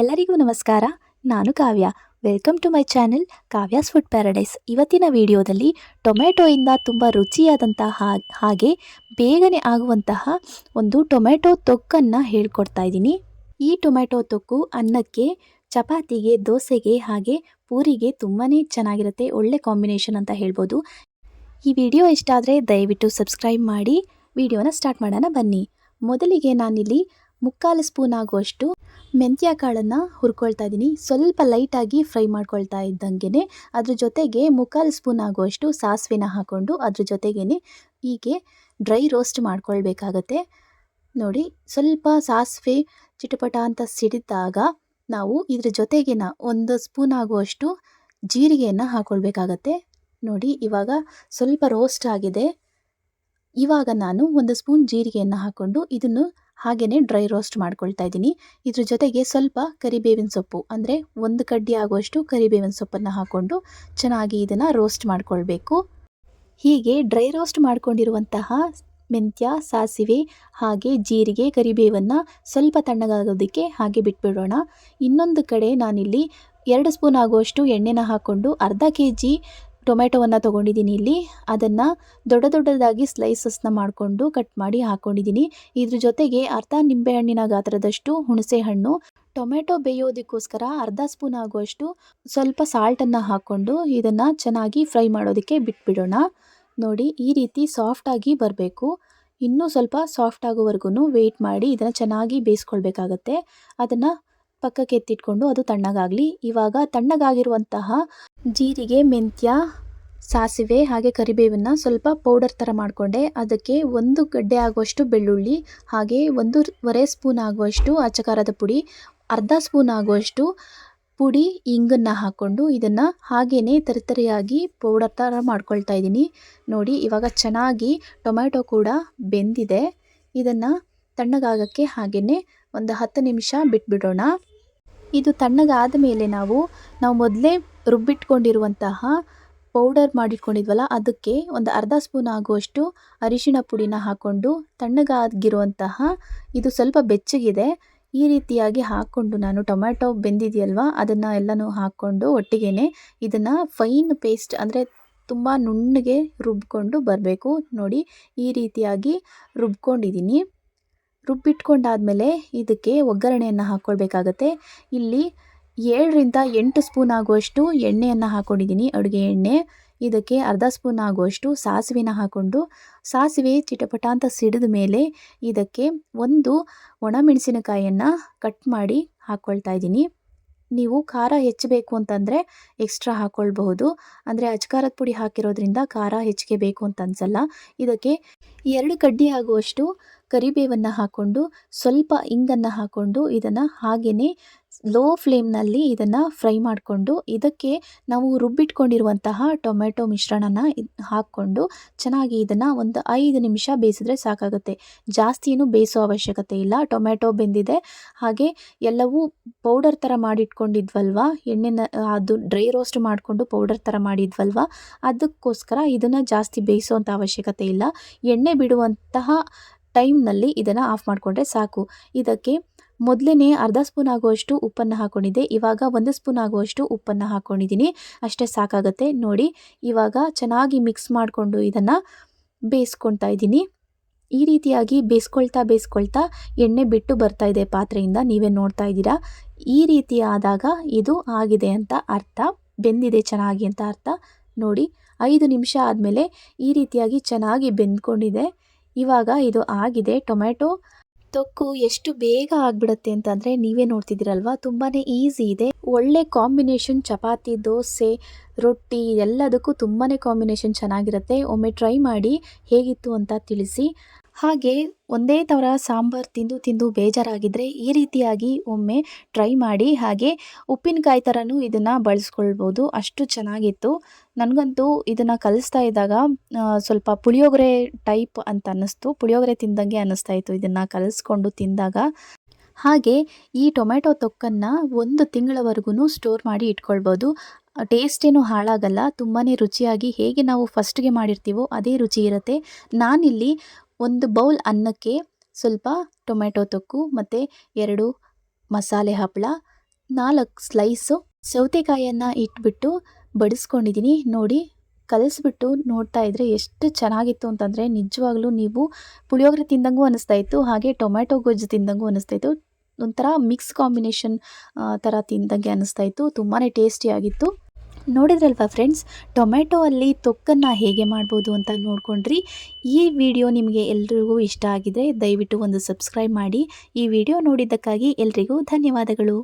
ಎಲ್ಲರಿಗೂ ನಮಸ್ಕಾರ. ನಾನು Kavya. Welcome to my channel Kavya's food paradise. ಇವತ್ತಿನ ವಿಡಿಯೋದಲ್ಲಿ ಟೊಮೆಟೊಯಿಂದ ತುಂಬ ರುಚಿಯಾದಂತಹ ಹಾಗೆ ಬೇಗನೆ ಆಗುವಂತಹ ಒಂದು ಟೊಮೆಟೊ ತೊಕ್ಕನ್ನು ಹೇಳ್ಕೊಡ್ತಾ ಇದ್ದೀನಿ. ಈ ಟೊಮೆಟೊ ತೊಕ್ಕು ಅನ್ನಕ್ಕೆ, ಚಪಾತಿಗೆ, ದೋಸೆಗೆ ಹಾಗೆ ಪೂರಿಗೆ ತುಂಬಾ ಚೆನ್ನಾಗಿರುತ್ತೆ. ಒಳ್ಳೆ ಕಾಂಬಿನೇಷನ್ ಅಂತ ಹೇಳ್ಬೋದು. ಈ ವಿಡಿಯೋ ಇಷ್ಟ ಆದರೆ ದಯವಿಟ್ಟು ಸಬ್ಸ್ಕ್ರೈಬ್ ಮಾಡಿ. ವಿಡಿಯೋನ ಸ್ಟಾರ್ಟ್ ಮಾಡೋಣ ಬನ್ನಿ. ಮೊದಲಿಗೆ ನಾನಿಲ್ಲಿ ಮುಕ್ಕಾಲು ಸ್ಪೂನ್ ಆಗುವಷ್ಟು ಮೆಂತ್ಯ ಕಾಳನ್ನು ಹುರ್ಕೊಳ್ತಾ ಇದ್ದೀನಿ ಸ್ವಲ್ಪ ಲೈಟಾಗಿ ಫ್ರೈ ಮಾಡ್ಕೊಳ್ತಾ ಇದ್ದಂಗೆ ಅದ್ರ ಜೊತೆಗೆ ಮುಕ್ಕಾಲು ಸ್ಪೂನ್ ಆಗುವಷ್ಟು ಸಾಸಿವೆನ ಹಾಕ್ಕೊಂಡು ಅದ್ರ ಜೊತೆಗೇ ಹೀಗೆ ಡ್ರೈ ರೋಸ್ಟ್ ಮಾಡ್ಕೊಳ್ಬೇಕಾಗತ್ತೆ. ನೋಡಿ, ಸ್ವಲ್ಪ ಸಾಸಿವೆ ಚಿಟಪಟ ಅಂತ ಸಿಡಿದಾಗ ನಾವು ಇದ್ರ ಜೊತೆಗಿನ ಒಂದು ಸ್ಪೂನ್ ಆಗುವಷ್ಟು ಜೀರಿಗೆಯನ್ನು ಹಾಕ್ಕೊಳ್ಬೇಕಾಗತ್ತೆ ನೋಡಿ, ಇವಾಗ ಸ್ವಲ್ಪ ರೋಸ್ಟ್ ಆಗಿದೆ. ಇವಾಗ ನಾನು ಒಂದು ಸ್ಪೂನ್ ಜೀರಿಗೆಯನ್ನು ಹಾಕ್ಕೊಂಡು ಇದನ್ನು ಹಾಗೆಯೇ ಡ್ರೈ ರೋಸ್ಟ್ ಮಾಡ್ಕೊಳ್ತಾ ಇದ್ದೀನಿ. ಇದ್ರ ಜೊತೆಗೆ ಸ್ವಲ್ಪ ಕರಿಬೇವಿನ ಸೊಪ್ಪು, ಅಂದರೆ ಒಂದು ಕಡ್ಡಿ ಆಗುವಷ್ಟು ಕರಿಬೇವಿನ ಸೊಪ್ಪನ್ನು ಹಾಕ್ಕೊಂಡು ಚೆನ್ನಾಗಿ ಇದನ್ನು ರೋಸ್ಟ್ ಮಾಡಿಕೊಳ್ಬೇಕು. ಹೀಗೆ ಡ್ರೈ ರೋಸ್ಟ್ ಮಾಡ್ಕೊಂಡಿರುವಂತಹ ಮೆಂತ್ಯ, ಸಾಸಿವೆ, ಹಾಗೆ ಜೀರಿಗೆ, ಕರಿಬೇವನ್ನು ಸ್ವಲ್ಪ ತಣ್ಣಗಾಗೋದಕ್ಕೆ ಹಾಗೆ ಬಿಟ್ಬಿಡೋಣ. ಇನ್ನೊಂದು ಕಡೆ ನಾನಿಲ್ಲಿ ಎರಡು ಸ್ಪೂನ್ ಆಗುವಷ್ಟು ಎಣ್ಣೆನ ಹಾಕ್ಕೊಂಡು ಅರ್ಧ ಕೆ ಜಿ ಟೊಮೆಟೊವನ್ನು ತೊಗೊಂಡಿದ್ದೀನಿ ಇಲ್ಲಿ. ಅದನ್ನು ದೊಡ್ಡ ದೊಡ್ಡದಾಗಿ ಸ್ಲೈಸಸ್ನ ಮಾಡಿಕೊಂಡು ಕಟ್ ಮಾಡಿ ಹಾಕ್ಕೊಂಡಿದ್ದೀನಿ ಇದ್ರ ಜೊತೆಗೆ ಅರ್ಧ ನಿಂಬೆಹಣ್ಣಿನ ಗಾತ್ರದಷ್ಟು ಹುಣಸೆ ಹಣ್ಣು ಟೊಮೆಟೊ ಬೇಯೋದಕ್ಕೋಸ್ಕರ ಅರ್ಧ ಸ್ಪೂನ್ ಆಗುವಷ್ಟು ಸ್ವಲ್ಪ ಸಾಲ್ಟನ್ನು ಹಾಕ್ಕೊಂಡು ಇದನ್ನು ಚೆನ್ನಾಗಿ ಫ್ರೈ ಮಾಡೋದಕ್ಕೆ ಬಿಟ್ಬಿಡೋಣ. ನೋಡಿ, ಈ ರೀತಿ ಸಾಫ್ಟಾಗಿ ಬರಬೇಕು. ಇನ್ನೂ ಸ್ವಲ್ಪ ಸಾಫ್ಟ್ ಆಗೋವರೆಗೂ ವೆಯ್ಟ್ ಮಾಡಿ ಇದನ್ನು ಚೆನ್ನಾಗಿ ಬೇಯಿಸ್ಕೊಳ್ಬೇಕಾಗತ್ತೆ. ಅದನ್ನು ಪಕ್ಕಕ್ಕೆ ಎತ್ತಿಟ್ಕೊಂಡು ಅದು ತಣ್ಣಗಾಗಲಿ. ಇವಾಗ ತಣ್ಣಗಾಗಿರುವಂತಹ ಜೀರಿಗೆ, ಮೆಂತ್ಯ, ಸಾಸಿವೆ ಹಾಗೆ ಕರಿಬೇವನ್ನು ಸ್ವಲ್ಪ ಪೌಡರ್ ಥರ ಮಾಡಿಕೊಂಡೆ. ಅದಕ್ಕೆ ಒಂದು ಗಡ್ಡೆ ಆಗುವಷ್ಟು ಬೆಳ್ಳುಳ್ಳಿ, ಹಾಗೆ ಒಂದೂವರೆ ಸ್ಪೂನ್ ಆಗುವಷ್ಟು ಅಚ್ಚಕಾರದ ಪುಡಿ, ಅರ್ಧ ಸ್ಪೂನ್ ಆಗುವಷ್ಟು ಪುಡಿ, ಇಂಗನ್ನು ಹಾಕ್ಕೊಂಡು ಇದನ್ನು ಹಾಗೆಯೇ ತರಿತರಿಯಾಗಿ ಪೌಡರ್ ಥರ ಮಾಡ್ಕೊಳ್ತಾ ಇದ್ದೀನಿ. ನೋಡಿ, ಇವಾಗ ಚೆನ್ನಾಗಿ ಟೊಮ್ಯಾಟೊ ಕೂಡ ಬೆಂದಿದೆ. ಇದನ್ನು ತಣ್ಣಗಾಗಕ್ಕೆ ಹಾಗೆಯೇ ಒಂದು ಹತ್ತು ನಿಮಿಷ ಬಿಟ್ಬಿಡೋಣ. ಇದು ತಣ್ಣಗಾದ ಮೇಲೆ ನಾವು ನಾವು ಮೊದಲೇ ರುಬ್ಬಿಟ್ಕೊಂಡಿರುವಂತಹ ಪೌಡರ್ ಮಾಡಿಟ್ಕೊಂಡಿದ್ವಲ್ಲ, ಅದಕ್ಕೆ ಒಂದು ಅರ್ಧ ಸ್ಪೂನ್ ಆಗುವಷ್ಟು ಅರಿಶಿಣ ಪುಡಿನ ಹಾಕ್ಕೊಂಡು ತಣ್ಣಗಾಗಿರುವಂತಹ, ಇದು ಸ್ವಲ್ಪ ಬೆಚ್ಚಗಿದೆ, ಈ ರೀತಿಯಾಗಿ ಹಾಕ್ಕೊಂಡು ನಾನು ಟೊಮ್ಯಾಟೊ ಬೆಂದಿದೆಯಲ್ವ, ಅದನ್ನು ಎಲ್ಲನೂ ಹಾಕ್ಕೊಂಡು ಒಟ್ಟಿಗೆನೆ ಇದನ್ನು ಫೈನ್ ಪೇಸ್ಟ್ ಅಂದರೆ ತುಂಬ ನುಣ್ಣಗೆ ರುಬ್ಕೊಂಡು ಬರಬೇಕು. ನೋಡಿ, ಈ ರೀತಿಯಾಗಿ ರುಬ್ಕೊಂಡಿದ್ದೀನಿ ರುಬ್ಬಿಟ್ಕೊಂಡಾದಮೇಲೆ ಇದಕ್ಕೆ ಒಗ್ಗರಣೆಯನ್ನು ಹಾಕ್ಕೊಳ್ಬೇಕಾಗತ್ತೆ. ಇಲ್ಲಿ ಏಳರಿಂದ ಎಂಟು ಸ್ಪೂನ್ ಆಗುವಷ್ಟು ಎಣ್ಣೆಯನ್ನು ಹಾಕ್ಕೊಂಡಿದ್ದೀನಿ ಅಡುಗೆ ಎಣ್ಣೆ. ಇದಕ್ಕೆ ಅರ್ಧ ಸ್ಪೂನ್ ಆಗುವಷ್ಟು ಸಾಸಿವೆನ ಹಾಕ್ಕೊಂಡು, ಸಾಸಿವೆ ಚಿಟಪಟ ಅಂತ ಸಿಡಿದ ಮೇಲೆ ಇದಕ್ಕೆ ಒಂದು ಒಣಮೆಣಸಿನಕಾಯಿಯನ್ನು ಕಟ್ ಮಾಡಿ ಹಾಕ್ಕೊಳ್ತಾ ಇದ್ದೀನಿ. ನೀವು ಖಾರ ಹೆಚ್ಚಬೇಕು ಅಂತಂದರೆ ಎಕ್ಸ್ಟ್ರಾ ಹಾಕ್ಕೊಳ್ಬಹುದು. ಅಂದರೆ ಅಚ್ಕಾರದ ಪುಡಿ ಹಾಕಿರೋದ್ರಿಂದ ಖಾರ ಹೆಚ್ಚಿಗೆ ಬೇಕು ಅಂತ ಅನ್ಸಲ್ಲ. ಇದಕ್ಕೆ ಎರಡು ಕಡ್ಡಿ ಆಗುವಷ್ಟು ಕರಿಬೇವನ್ನು ಹಾಕ್ಕೊಂಡು ಸ್ವಲ್ಪ ಇಂಗನ್ನು ಹಾಕ್ಕೊಂಡು ಇದನ್ನು ಹಾಗೆಯೇ ಲೋ ಫ್ಲೇಮ್ನಲ್ಲಿ ಇದನ್ನು ಫ್ರೈ ಮಾಡಿಕೊಂಡು ಇದಕ್ಕೆ ನಾವು ರುಬ್ಬಿಟ್ಕೊಂಡಿರುವಂತಹ ಟೊಮೆಟೊ ಮಿಶ್ರಣನ ಹಾಕ್ಕೊಂಡು ಚೆನ್ನಾಗಿ ಇದನ್ನು ಒಂದು ಐದು ನಿಮಿಷ ಬೇಯಿಸಿದ್ರೆ ಸಾಕಾಗುತ್ತೆ. ಜಾಸ್ತಿ ಏನು ಬೇಯಿಸೋ ಅವಶ್ಯಕತೆ ಇಲ್ಲ. ಟೊಮೆಟೊ ಬೆಂದಿದೆ. ಹಾಗೆ ಎಲ್ಲವೂ ಪೌಡರ್ ಥರ ಮಾಡಿಟ್ಕೊಂಡಿದ್ವಲ್ವ? ಎಣ್ಣೆನ, ಅದು ಡ್ರೈ ರೋಸ್ಟ್ ಮಾಡಿಕೊಂಡು ಪೌಡರ್ ಥರ ಮಾಡಿದ್ವಲ್ವ? ಅದಕ್ಕೋಸ್ಕರ ಇದನ್ನು ಜಾಸ್ತಿ ಬೇಯಿಸೋವಂಥ ಅವಶ್ಯಕತೆ ಇಲ್ಲ. ಎಣ್ಣೆ ಬಿಡುವಂತಹ ಟೈಮ್ನಲ್ಲಿ ಇದನ್ನು ಆಫ್ ಮಾಡಿಕೊಂಡ್ರೆ ಸಾಕು. ಇದಕ್ಕೆ ಮೊದಲನೇ ಅರ್ಧ ಸ್ಪೂನ್ ಆಗುವಷ್ಟು ಉಪ್ಪನ್ನು ಹಾಕ್ಕೊಂಡಿದ್ದೆ ಇವಾಗ ಒಂದು ಸ್ಪೂನ್ ಆಗುವಷ್ಟು ಉಪ್ಪನ್ನು ಹಾಕ್ಕೊಂಡಿದ್ದೀನಿ ಅಷ್ಟೇ ಸಾಕಾಗುತ್ತೆ. ನೋಡಿ, ಇವಾಗ ಚೆನ್ನಾಗಿ ಮಿಕ್ಸ್ ಮಾಡಿಕೊಂಡು ಇದನ್ನು ಬೇಯಿಸ್ಕೊಳ್ತಾ ಇದ್ದೀನಿ. ಈ ರೀತಿಯಾಗಿ ಬೇಯಿಸ್ಕೊಳ್ತಾ ಬೇಯಿಸ್ಕೊಳ್ತಾ ಎಣ್ಣೆ ಬಿಟ್ಟು ಬರ್ತಾ ಇದೆ ಪಾತ್ರೆಯಿಂದ. ನೀವೇ ನೋಡ್ತಾ ಇದ್ದೀರಾ. ಈ ರೀತಿ ಆದಾಗ ಇದು ಆಗಿದೆ ಅಂತ ಅರ್ಥ. ಬೆಂದಿದೆ ಚೆನ್ನಾಗಿ ಅಂತ ಅರ್ಥ. ನೋಡಿ, ಐದು ನಿಮಿಷ ಆದಮೇಲೆ ಈ ರೀತಿಯಾಗಿ ಚೆನ್ನಾಗಿ ಬೆಂದ್ಕೊಂಡಿದೆ. ಇವಾಗ ಇದು ಆಗಿದೆ. ಟೊಮೆಟೊ ತೊಕ್ಕು ಎಷ್ಟು ಬೇಗ ಆಗಿಬಿಡುತ್ತೆ ಅಂತಂದರೆ ನೀವೇ ನೋಡ್ತಿದ್ದೀರಲ್ವ? ತುಂಬಾ ಈಸಿ ಇದೆ. ಒಳ್ಳೆ ಕಾಂಬಿನೇಷನ್ ಚಪಾತಿ, ದೋಸೆ, ರೊಟ್ಟಿ ಎಲ್ಲದಕ್ಕೂ ತುಂಬಾ ಕಾಂಬಿನೇಷನ್ ಚೆನ್ನಾಗಿರುತ್ತೆ. ಒಮ್ಮೆ ಟ್ರೈ ಮಾಡಿ ಹೇಗಿತ್ತು ಅಂತ ತಿಳಿಸಿ. ಹಾಗೆ ಒಂದೇ ಥರ ಸಾಂಬಾರು ತಿಂದು ತಿಂದು ಬೇಜಾರಾಗಿದ್ದರೆ ಈ ರೀತಿಯಾಗಿ ಒಮ್ಮೆ ಟ್ರೈ ಮಾಡಿ ಹಾಗೆ ಉಪ್ಪಿನಕಾಯಿ ಥರನೂ ಇದನ್ನು ಬಳಸ್ಕೊಳ್ಬೋದು. ಅಷ್ಟು ಚೆನ್ನಾಗಿತ್ತು. ನನಗಂತೂ ಇದನ್ನು ಕಲಿಸ್ತಾ ಇದ್ದಾಗ ಸ್ವಲ್ಪ ಪುಳಿಯೋಗರೆ ಟೈಪ್ ಅಂತ ಅನ್ನಿಸ್ತು. ಪುಳಿಯೋಗರೆ ತಿಂದಂಗೆ ಅನ್ನಿಸ್ತಾ ಇತ್ತು ಇದನ್ನು ಕಲಿಸ್ಕೊಂಡು ತಿಂದಾಗ. ಹಾಗೆ ಈ ಟೊಮೆಟೊ ತೊಕ್ಕನ್ನು ಒಂದು ತಿಂಗಳವರೆಗೂ ಸ್ಟೋರ್ ಮಾಡಿ ಇಟ್ಕೊಳ್ಬೋದು. ಟೇಸ್ಟೇನು ಹಾಳಾಗಲ್ಲ. ತುಂಬಾ ರುಚಿಯಾಗಿ ಹೇಗೆ ನಾವು ಫಸ್ಟ್ಗೆ ಮಾಡಿರ್ತೀವೋ ಅದೇ ರುಚಿ ಇರುತ್ತೆ. ನಾನಿಲ್ಲಿ ಒಂದು ಬೌಲ್ ಅನ್ನಕ್ಕೆ ಸ್ವಲ್ಪ ಟೊಮೆಟೊ ತೊಕ್ಕು ಮತ್ತು ಎರಡು ಮಸಾಲೆ ಹಪ್ಪಳ ನಾಲ್ಕು ಸ್ಲೈಸು ಸೌತೆಕಾಯನ್ನು ಇಟ್ಬಿಟ್ಟು ಬಡಿಸ್ಕೊಂಡಿದ್ದೀನಿ ನೋಡಿ, ಕಲಿಸ್ಬಿಟ್ಟು ನೋಡ್ತಾ ಇದ್ರೆ ಎಷ್ಟು ಚೆನ್ನಾಗಿತ್ತು ಅಂತಂದರೆ ನಿಜವಾಗ್ಲೂ ನೀವು ಪುಳಿಯೋಗರೆ ತಿಂದಂಗೂ ಅನ್ನಿಸ್ತಾ ಇತ್ತು, ಹಾಗೆ ಟೊಮ್ಯಾಟೊ ಗೊಜ್ಜು ತಿಂದಂಗೂ ಅನ್ನಿಸ್ತಾ ಇತ್ತು. ಒಂಥರ ಮಿಕ್ಸ್ ಕಾಂಬಿನೇಷನ್ ಥರ ತಿಂದಂಗೆ ಅನ್ನಿಸ್ತಾ ಇತ್ತು. ತುಂಬಾ ಟೇಸ್ಟಿಯಾಗಿತ್ತು ನೋಡಿದ್ರಲ್ವಾ ಫ್ರೆಂಡ್ಸ್ ಟೊಮೆಟೊ ಅಲ್ಲಿ ತೊಕ್ಕನ್ನು ಹೇಗೆ ಮಾಡ್ಬೋದು ಅಂತ ನೋಡ್ಕೊಂಡ್ರಿ. ಈ ವಿಡಿಯೋ ನಿಮಗೆ ಎಲ್ರಿಗೂ ಇಷ್ಟ ಆಗಿದೆ, ದಯವಿಟ್ಟು ಒಂದು ಸಬ್ಸ್ಕ್ರೈಬ್ ಮಾಡಿ. ಈ ವಿಡಿಯೋ ನೋಡಿದ್ದಕ್ಕಾಗಿ ಎಲ್ರಿಗೂ ಧನ್ಯವಾದಗಳು.